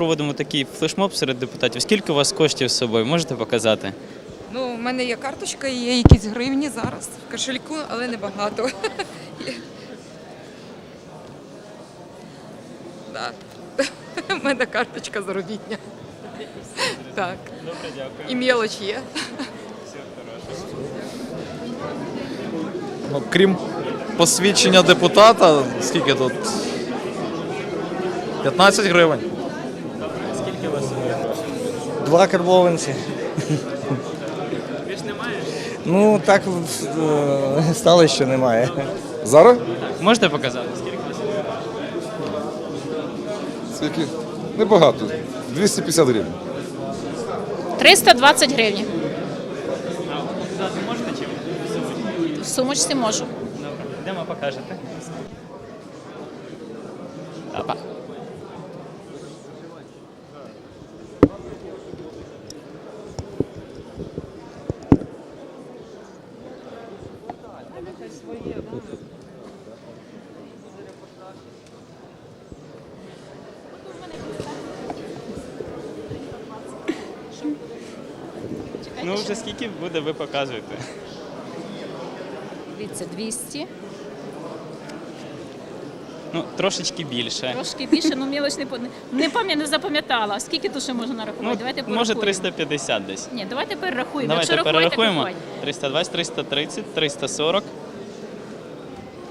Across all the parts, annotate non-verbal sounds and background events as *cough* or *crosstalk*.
проводимо такий флешмоб серед депутатів. Скільки у вас коштів з собою? Можете показати? Ну, у мене є карточка і є якісь гривні зараз в кошельку, але небагато. *laughs* *laughs* У мене карточка заробітня. Так. Добре, дякую. І мелоч є. Ну, крім посвідчення депутата, скільки тут? 15 гривень. Скільки у вас? Два карбованці. Більш немає? Ну так е, стало, що немає. Зараз? Можете показати? Скільки у вас? Скільки? Небагато. 250 гривень. 320 гривень. Показати можете чи? В сумочці можу. Добре. Йдемо покажете. Ну вже скільки буде, ви показуєте. Дивіться, 200. Ну, трошечки більше. Трошки більше, ну мілоч не, по- не, пам'ят, не запам'ятала. Скільки тут ще можна нарахувати? Ну, давайте може порахуємо. 350 десь. Ні, давайте перерахуємо. Давайте Якщо рахуєте, перерахуємо. рахуйте. 320, 330, 340,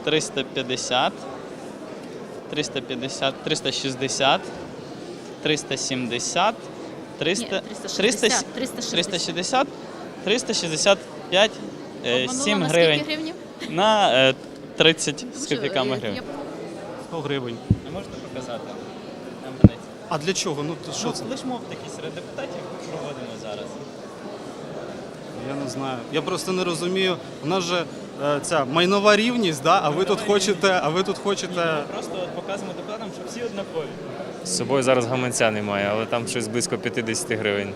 350, 350, 360, 370, 300, Ні, 360, 360. 360, 365, е, 7 на гривень на е, 30 з Дуже, копійками е, гривень. 100 гривень. А можете показати? Нам границя. А для чого? Ну то що це? Флешмоб такий серед депутатів проводимо зараз. Я не знаю. Я просто не розумію. У нас же е, ця майнова рівність, да? а ви тут хочете, а ви тут хочете. Просто показуємо депутатам, що всі однакові. З собою зараз гаманця немає, але там щось близько 50 гривень.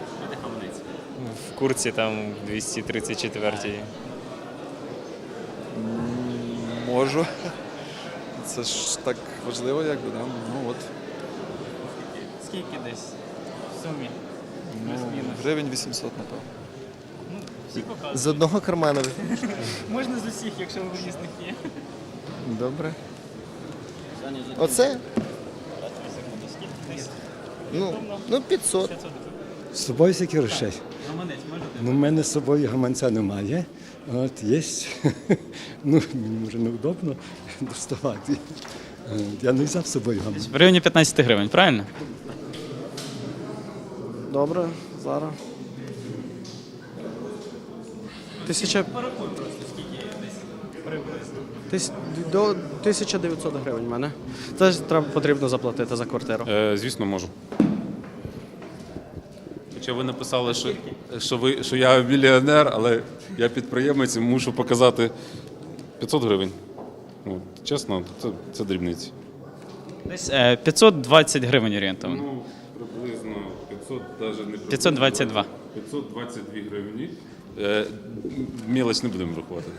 В курці там 234. Можу. Це ж так важливо, якби, да? Ну от. Скільки десь в сумі? Ну, Плюс-мінус. гривень 800, напевно. З одного кармана. Можна з усіх, якщо ви виїзних є. Добре. Оце? Ну, ну 500. 500 З собою скільки грошей? Гаманець можете? Ну, в мене з собою гаманця немає. От є. *laughs* Ну, мені вже неудобно доставати. Я не взяв з собою гаманця. В районі 15 гривень, правильно? Добре, зараз. Тисяча. Тис... До 1900 гривень в мене. Це ж треба потрібно заплатити за квартиру. Е, звісно, можу. Хоча ви написали, що, що, ви, що я мільйонер, але я підприємець і мушу показати 500 гривень. От, чесно, це, це дрібниці. Десь е, 520 гривень орієнтовно. Ну, приблизно 500, навіть не приблизно, 522. 522 гривні. Е, мілоч не будемо рахувати.